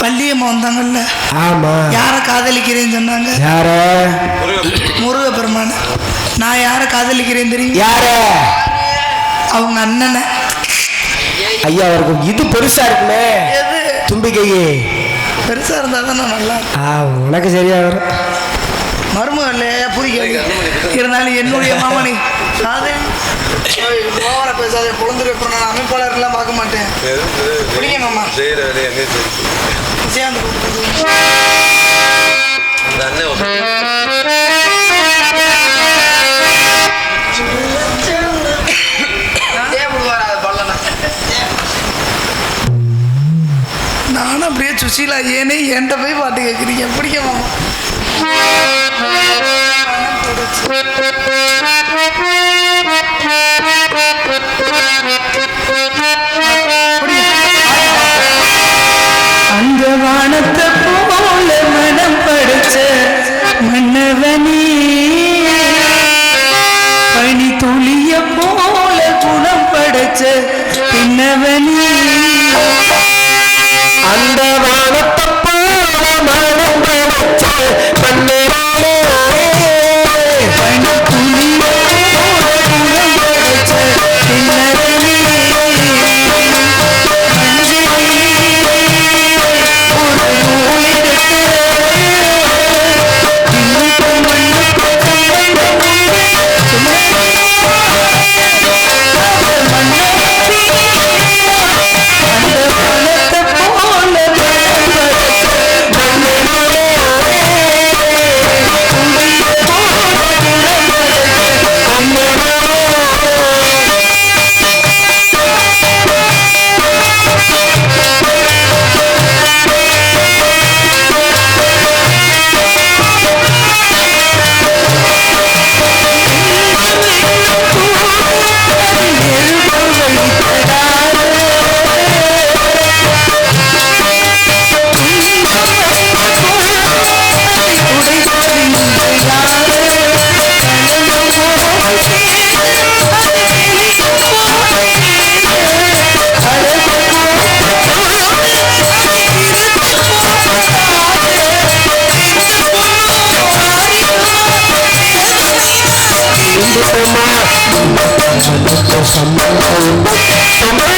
வள்ளியம்மா வந்தாங்கல்ல? ஆமா. யாரை காதலிக்கிறேன்னு சொன்னாங்க? யார? முருகப்பெருமான. நான் யாரை காதலிக்கிறேன் தெரியும்? யார? அவங்க அண்ணனை. ஐயா அவருக்கு இது பெருசா இருக்குமே. எது? தும்பிக்கையே. பெருசா இருந்தா தானே நல்லா உனக்கு சரியா வரும். மருமகம் இல்லையா புதிக்க இருந்தாலும் என்னுடைய மாமனி காதல். ஓவரா பேசாத குழந்தை நான் பார்க்க மாட்டேன். பிடிங்க மாமா. சேர்ந்து நானும் அப்படியே சுசீலா ஏனே என்கிட்ட போய் பாட்டு கேட்குறீங்க பிடிக்க மாமா. அந்த வானத்தை போல மனம் படைச்ச மன்னவனே பனி துளிய போல குணம் படைச்ச பின்னவனே. அந்த Thank you.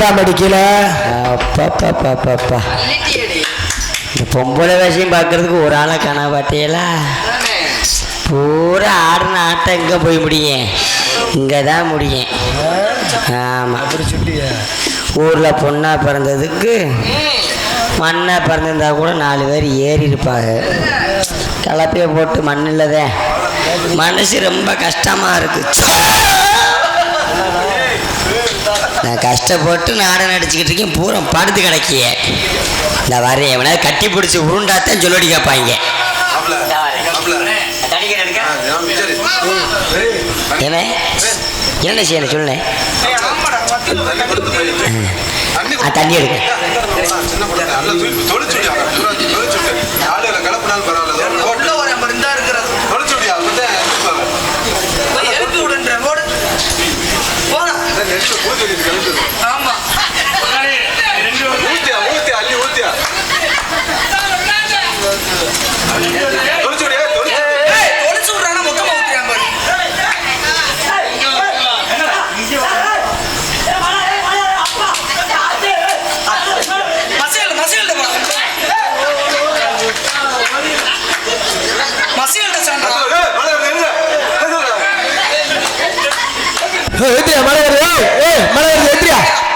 விழுந்துராமடி கீழே அப்பா இந்த பொம்பளை வேஷம் பார்க்கறதுக்கு ஒரு ஆளை காணா பாட்டியலா? பூரா ஆடின ஆட்டம் எங்கே போய் முடியும்? இங்கே தான் முடியும். ஆமாம் ஊரில் பொண்ணாக பிறந்ததுக்கு மண்ணாக பிறந்திருந்தா கூட நாலு பேர் ஏறி இருப்பாங்க. கலப்பையை போட்டு மண் இல்லதே மனசு ரொம்ப கஷ்டமாக இருக்கு. நான் கஷ்டப்பட்டு நாடகம் நடிச்சுக்கிட்டு இருக்கேன். பூரா படுத்து கிடக்கிய. இந்த வரேன் எவனா கட்டி பிடிச்சி உருண்டாத்தான் சொல்லடி கேட்பாங்க. என்ன? செய்யணும்? சொல்லுனேன் தண்ணி தண்ணி எடுக்க ஆ, சின்ன பொண்ணு, நல்லா தூக்கி தொளிச்சு விடியா, தூரத்தி தொளிச்சு விட்டு. ஆளுகளை கிளப்புனாலும் பரவாயில்ல, உள்ள போட்டு ஒரு ஐம்பது இருந்தா இருக்கிறது தொளிச்சு விடியா, அப்பதான் எந்திரிப்பாங்க. போய் எழுப்பி விடுன்ற ஓடு போடா அதான் நெருப்பு பூத்து வலிக்குது, கிளப்புது. ஆமா ஊத்தியா, ஊத்தியா, அள்ளி ஊத்தியா. விடியா, தொளிச்சு விடு. ஏய் தொலைச்சு விடுறானா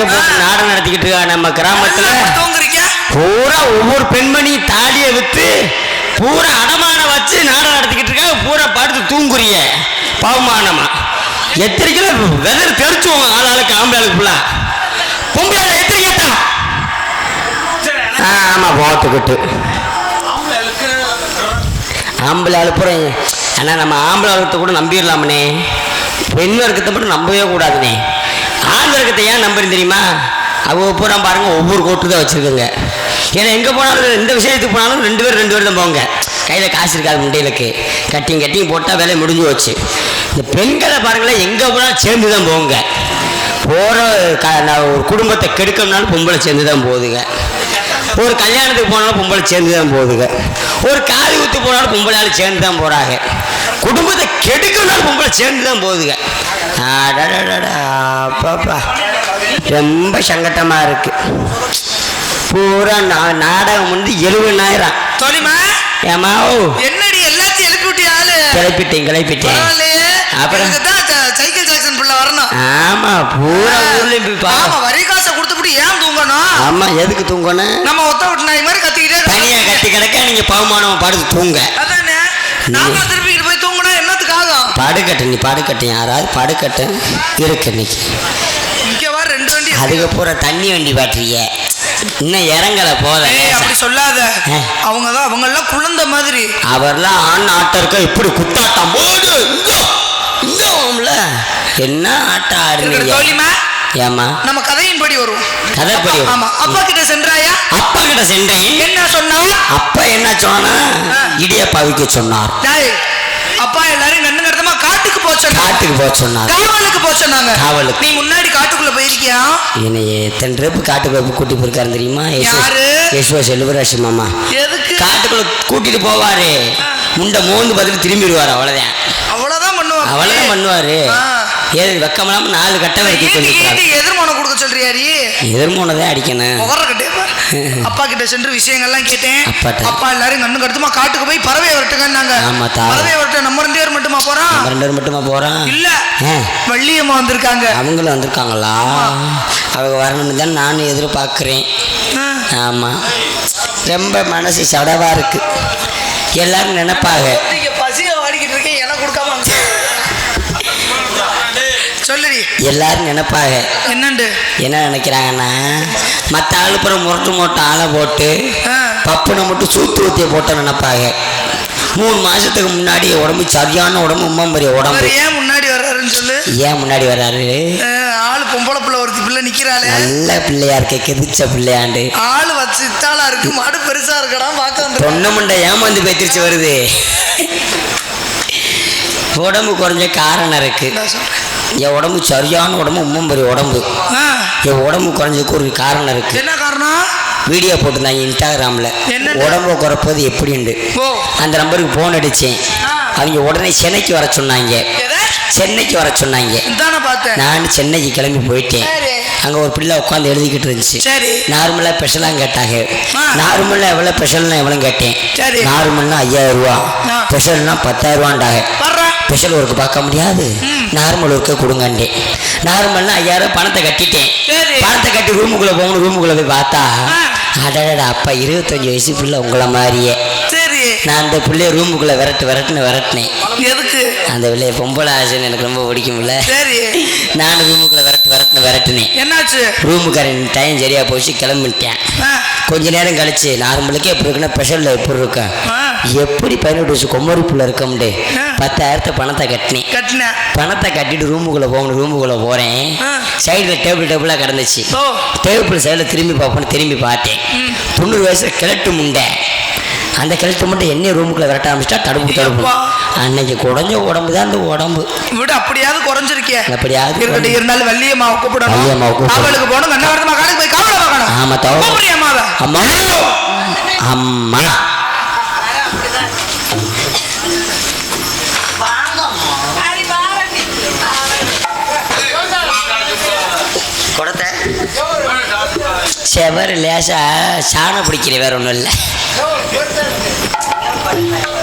காசை போட்டு நாடகம் நடத்திக்கிட்டு இருக்கா நம்ம கிராமத்துல? பூரா ஒவ்வொரு பெண்மணி தாலியை வித்து பூரா அடமானம் வச்சு நாடகம் நடத்திக்கிட்டு இருக்காங்க பூரா படுத்து தூங்குறிய பவமானமா. எத்தனை கிலோ வெதர் தெரிச்சுவோங்க ஆளாளுக்கு ஆம்பளாளுக்கு ஃபுல்லா பொம்பளை எத்தனை கேட்டா? ஆமா போத்துக்கிட்டு ஆம்பளை அழுப்புறேன் ஆனால் நம்ம ஆம்பளை அழுத்த கூட நம்பிடலாமனே பெண் வர்க்கத்தை மட்டும் நம்பவே கூடாதுனே ஆண் வர்க்கத்தை ஏன் நம்புறேன் தெரியுமா? அவங்க பூரா பாருங்க ஒவ்வொரு கோட்டு தான் வச்சுருக்குங்க. ஏன்னா எங்கே போனாலும் எந்த விஷயத்துக்கு போனாலும் ரெண்டு பேர் ரெண்டு பேர் தான் போங்க கையில் காசு இருக்காது முண்டையிலுக்கு கட்டிங் கட்டிங் போட்டால் வேலை முடிஞ்சு போச்சு. இந்த பெண்களை பாருங்களேன் எங்கே போனாலும் சேர்ந்து தான் போங்க போகிற க நான் ஒரு குடும்பத்தை கெடுக்கணும்னாலும் பொம்பளை சேர்ந்து தான் போகுதுங்க. ஒரு கல்யாணத்துக்கு போனாலும் பொம்பளை சேர்ந்து தான் போகுதுங்க. ஒரு காது குத்து போனாலும் பொம்பளையால் சேர்ந்து தான் போகிறாங்க குடும்பத்தை கெடுக்கணும்னாலும் பொம்பளை சேர்ந்து தான் போகுதுங்க அப்பாப்பா. ரொம்ப சங்கட்டமாக இருக்கு. பூரா நாடகம் வந்து எழுபதாயிரம். தோழிமா? ஏமா என்னடி எல்லாத்தையும் எழுப்பி விட்டிய ஆளு? கிளப்பிட்டேன் கிளப்பிட்டேன். அப்புறம்? இதுக்கு தான் ச- சைக்கிள் ஜாக்சன் பிள்ளை வரணும் ஆமா பூரா ஊர்லயும் போய் ஆமா வரி காசை கொடுத்துட்டு ஏன் தூங்கணும்? ஆமா எதுக்கு தூங்கணும்? நம்ம ஒத்த விட்டு நாய் மாதிரி கத்திக்கிட்டே தனியா. கட்டி கிடக்க நீங்க பகுமானம் படுத்து தூங்க. அதானே? நாம திருப்பிக்கிட்டு போய் தூங்கினா என்னத்துக்கு ஆகும் படுக்கட்டு நீ படுக்கட்டு யாராவது படுக்கட்டு. இருக்கு இன்னைக்கு. இங்க வர ரெண்டு வண்டி இருக்கு. அதுக்கு பூரா தண்ணி வண்டி பாட்டுறிய. இன்னும் இறங்கல போல அப்படி சொல்லாத. அவங்க தான் அவங்க எல்லாம் குழந்தை மாதிரி. அவர்லாம் ஆண் ஆட்டம் இப்படி குத்தாட்டம் போடு. இங்க இங்க. என்ன ஆட்டம் ஆடுறீங்க ஏமா நம்ம கதையின் படி வரும். கதைப்படி. ஆமா. அப்பா கிட்ட சென்றாயா? அப்பா கிட்ட சென்றேன். என்ன சொன்னா? அப்பா என்ன சொன்னா? இடியப்பா விற்க சொன்னார். டேய், அப்பா எல்லாரும் கண்ணு கடத்தமா காட்டுக்கு போச்சோம் காட்டுக்கு போக சொன்னார். காவலுக்கு போச்சோன்னாங்க காவலுக்கு. நீ முன்னாடி காட்டுக்குள்ள போயிருக்கியா? என்னை எத்தனை ட்ரிப்பு காட்டுக்கு போய் கூட்டி போயிருக்காரு தெரியுமா? யாரு? யசுவா செல்வராசி மாமா. எதுக்கு? காட்டுக்குள்ள கூட்டிட்டு போவாரு. முண்டை மோந்து பார்த்துட்டு திரும்பிடுவார் அவ்வளவுதான். அவ்வளவுதான் பண்ணுவாங்க. அவ்வளவுதான் பண்ணுவாரு. ஏது வெக்கமில்லாம நாலு கட்டை வரைக்கும் ஈட்டி எதிர்மானம் கொடுக்க சொல்றியாடி எதிர்மோனதே அடிக்கணும். முகர கட்டே அப்பா கிட்ட சென்று விஷயங்கள்லாம் கேட்டேன். அப்பா எல்லாரும் கண்ணு கடுத்துமா காட்டுக்கு போய் பறவை வரட்டுங்கன்னாங்க ஆமா, பறவை வரட்ட நம்ம ரெண்டு பேர் மட்டுமா போறோம்? ரெண்டு பேரும் மட்டுமா போறான் இல்ல. வள்ளியம்மா வந்திருக்காங்க. அவங்களும் வந்திருக்காங்களா? அவங்க வரணும்னு தான் நானும் எதிர்பார்க்குறேன். ஆமா. ரொம்ப மனசு சடவா இருக்கு. எல்லாரும் நினைப்பாங்க. சொல்லுடி. எல்லாரும் நினைப்பாங்க. என்னண்டு? என்ன நினைக்கிறாங்கன்னா மற்ற ஆளு புறம் முரட்டு மூட்டை ஆளை போட்டு. பப்புனை மட்டும் சூத்து ஊத்திய போட்டு நினைப்பாங்க. மூணு மாசத்துக்கு முன்னாடி உடம்பு சரியான உடம்பு உம்மம்பரிய உடம்பு. அவர் ஏன் முன்னாடி வர்றாருன்னு சொல்லு. ஏன் முன்னாடி வர்றாரு? ஆளு பொம்பளை பிள்ளை ஒருத்தி பிள்ளை நிக்கிறாளே. நல்ல பிள்ளையா இருக்க கெதிச்ச பிள்ளையாண்டு. ஆளு வச்சு இத்தாளா இருக்கு மாடு பெருசா இருக்கடா பார்க்க வந்து தொன்ன முண்டை ஏமாந்து பேத்திரிச்சு வருது. உடம்பு குறைஞ்ச காரணம் இருக்கு. என் உடம்பு சரியான உடம்பு உம்மம்பரி உடம்பு. என் உடம்பு குறைஞ்சதுக்கு ஒரு காரணம் இருக்கு. என்ன காரணம்? வீடியோ போட்டிருந்தாங்க இன்ஸ்டாகிராமில்? உடம்பு குறைப்பது எப்படின்னு அந்த நம்பருக்கு ஃபோன் அடித்தேன். அவங்க உடனே சென்னைக்கு வர சொன்னாங்க. சென்னைக்கு வர சொன்னாங்க. நான் சென்னைக்கு கிளம்பி போயிட்டேன். அங்கே ஒரு பிள்ளை உட்காந்து எழுதிக்கிட்டு இருந்துச்சு. நார்மலாக ஸ்பெஷலாக கேட்டாங்க. நார்மலாக எவ்வளோ ஸ்பெஷல்னா எவ்வளோ கேட்டேன். நார்மல்னா ஐயாயிரம் ரூபா. ஸ்பெஷல்னா பத்தாயிரம் ரூபாண்டாங்க வர்றா. ஸ்பெஷல் ஒர்க்கு பார்க்க முடியாது. நார்மல் ஒர்க்கை கொடுங்கண்டே நார்மல்னா ஐயாயிரம் பணத்தை கட்டிட்டேன். பணத்தை கட்டி ரூமுக்குள்ளே போகணும் ரூமுக்குள்ளே போய் பார்த்தா. அடடடா அப்பா இருபத்தஞ்சு வயசு பிள்ளை உங்களை மாதிரியே. சரி. நான் அந்த பிள்ளைய ரூமுக்குள்ளே விரட்டு விரட்டுன்னு விரட்டினேன். எதுக்கு? அந்த பிள்ளைய பொம்பளை ஆசைன்னு எனக்கு ரொம்ப பிடிக்கும்ல. சரி. நான் ரூமுக்குள்ளே விரட்டு விரட்டுன்னு விரட்டினேன். என்னாச்சு? ரூமுக்காரன் டைம் சரியா போச்சு கிளம்பிட்டேன். கொஞ்ச நேரம் கழிச்சு நார்மலுக்கே எப்படி இருக்குன்னா ஸ்பெஷலில் எப்படி இருக்கும் ஆ, எப்படி பதினெட்டு வருஷம் கொம்மரிப்புள்ள இருக்கமுண்டு ஆ. பத்தாயிரத்தை பணத்தை கட்டினேன். கட்டினேன் பணத்தை கட்டிட்டு ரூமுக்குள்ளே போகணும் ரூமுக்குள்ளே போகிறேன் ஆ. சைடில் டேபிள் டேபிளாக கிடந்துச்சு. டேபிள் சைடில் திரும்பி பார்ப்போன்னு திரும்பி பார்த்தேன். தொண்ணூறு வயசுல கிழட்டு முண்டை. அந்த கிழட்டு முண்டை என்ன ரூமுக்குள்ளே விரட்ட ஆரம்பிச்சிட்டா தடுப்பு தடுப்பு. அன்னைக்கு குறைஞ்ச உடம்பு தான் அந்த உடம்பு. விடு அப்படியாவது குறைஞ்சிருக்கிய அப்படியாவது இருக்கட்டும் இருந்தாலும் வள்ளியம்மாவை கூப்பிடணும். வள்ளியம்மாவை கூப்பிடணும். காவலுக்கு போகணும் கண்ண வரதுமா காலுக்கு போய் காவலை பார்க்கணும் ஆமா தவறு அம்மாவை அம்மா. அம்மா. கொடுத்த செவர் லேசா சாணம் பிடிக்கிற வேற ஒன்றும் இல்லை. No, fuerte.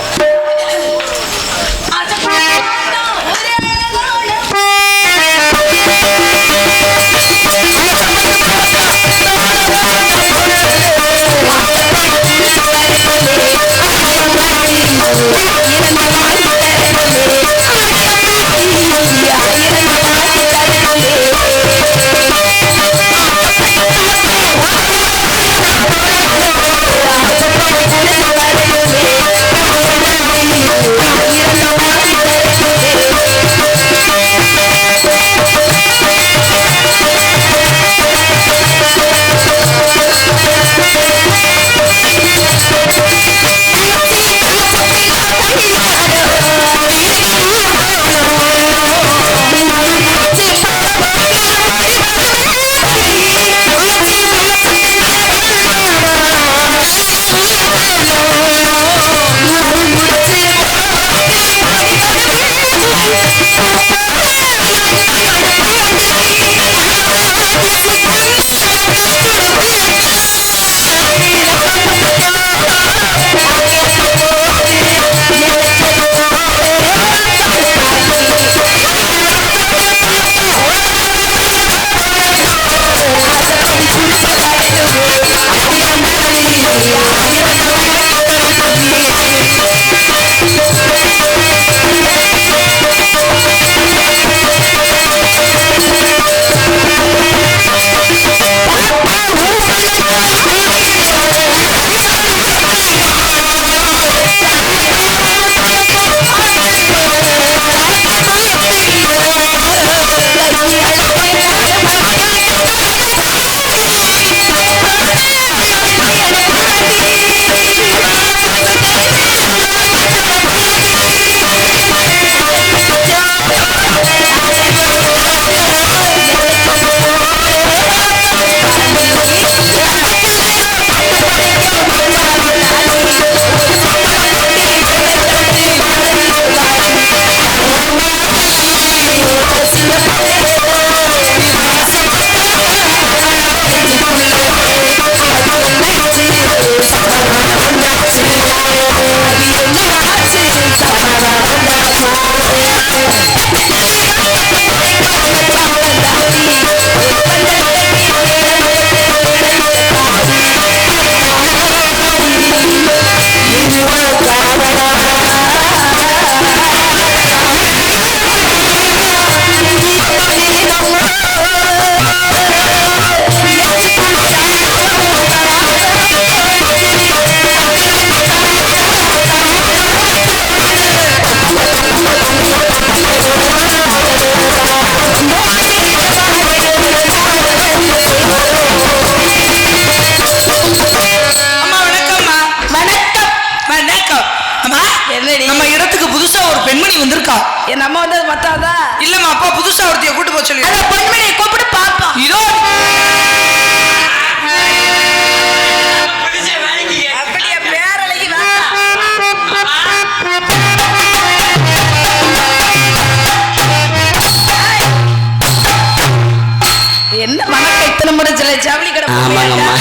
ஆமாங்கம்மா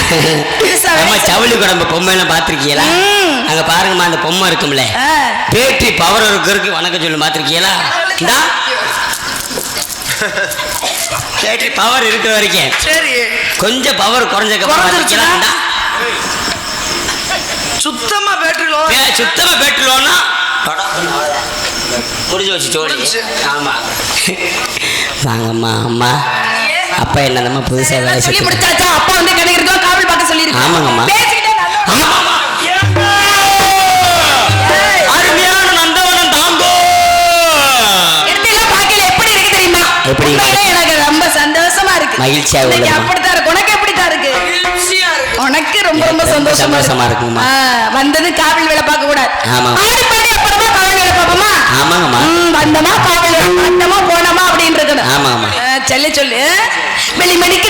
வேலை சவுளி குழம்பு பொம்மையெல்லாம் பார்த்துருக்கீங்களா. அங்க பாருங்கம்மா அந்த பொம்மை இருக்கும்ல. பேட்டி பவர் இருக்கு வணக்கம் சொல்லி பார்த்துருக்கீங்களா? இந்தா. பேட்டரி பவர் இருக்கிற வரைக்கும். சரி. கொஞ்சம் பவர் குறைஞ்சக்கப்புறம் சுத்தமா பேட்டரிலோ பே- சுத்தமா பெட்ரோல்னா முடிஞ்சு வச்சு முடிஞ்சுச்சு. ஆமா. வாங்கம்மா அம்மா. அப்பா என்னதம்மா புதுசா வேலை செஞ்சு அப்பா வந்து ஆமாங்கம்மா. அருமையான நந்தவனம் தாங்கோ. எப்படி இருக்கு தெரியுமா? எப்படி இருக்கு? எனக்கு ரொம்ப சந்தோஷமா இருக்கு. மகிழ்ச்சியா உள்ளதும்மா. அப்படித்தான் இருக்கு. உனக்கு எப்படித்தான் இருக்கு? இருக்கு. உனக்கு ரொம்ப ரொம்ப சந்தோஷமா. ஆ, வந்தது காவல் வேலை பார்க்க கூடாது ஆமா. அப்புறமா காவல் வேலை பார்ப்போமா? ஆமாங்கம்மா. வந்தமா காவல் வேலை? வந்தமா போனோமா அப்படின்னு இருக்கணும் ஆமாங்கம்மா சொல்லு சொல்லு. வெளி மணிக்கு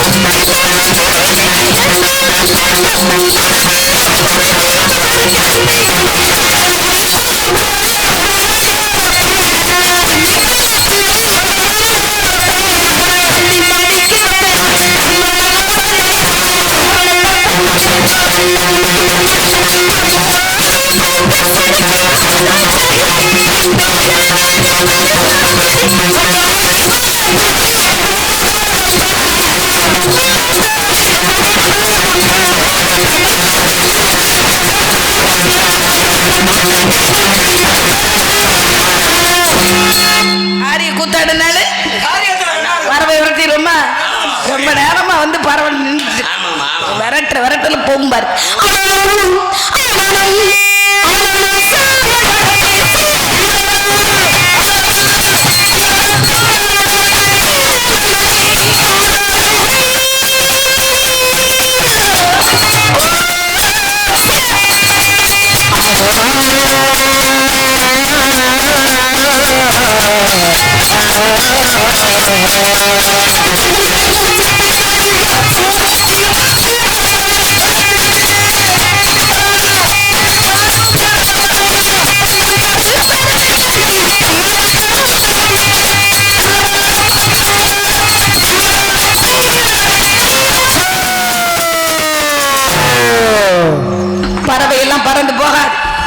Thank you. விரட்டல போகும்பாரு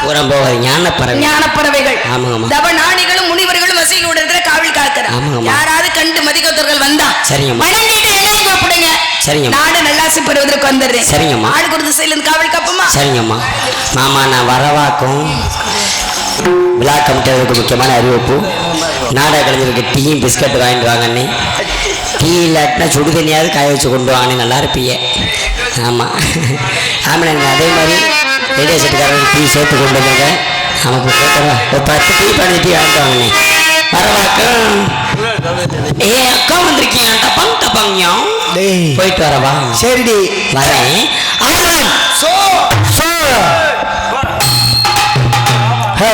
போகாது பூரம் போகாது ஞான பறவை ஞான பறவைகள் ஆமாங்கம்மா. தவநாணிகளும் முனிவர்களும் வசையோட இடத்துல காவல் காக்கிறார். யாராவது கண்டு மதிக்கத்தவர்கள் வந்தா சரிங்கம்மா. வணங்கிட்டு என்னையும் கூப்பிடுங்க சரிங்கம்மா. நாடு நல்லாசி பெறுவதற்கு வந்துடுறேன். சரிங்கம்மா. ஆடு கொடுத்து செய்யல காவல் காப்போமா? சரிங்கம்மா. மாமா நான் வரவாக்கும். விழா கமிட்டிகளுக்கு முக்கியமான அறிவிப்பு. நாடக கலைஞருக்கு டீயும் பிஸ்கட் வாங்கிட்டு வாங்கண்ணே டீ இல்லாட்டினா சுடு தண்ணியாவது காய வச்சு கொண்டு வாங்கண்ணே நல்லா இருப்பீங்க. ஆமாம் ஆமாண்ணே அதே மாதிரி ரேடியோ செட்டுக்காரருக்கு டீ சேர்த்து கொண்டு வந்தாங்க. இப்போ கேட்கவா ஒரு பத்து டீ பதினஞ்சு டீ வாங்கிட்டு வாங்கண்ணே வரவாக்கம் ஏ அக்கா வந்திருக்கீங்க. டப்பாங் டப்பாங்க டேய். போயிட்டு வரவா? சரிடி. வரேன். So so. ஹலோ.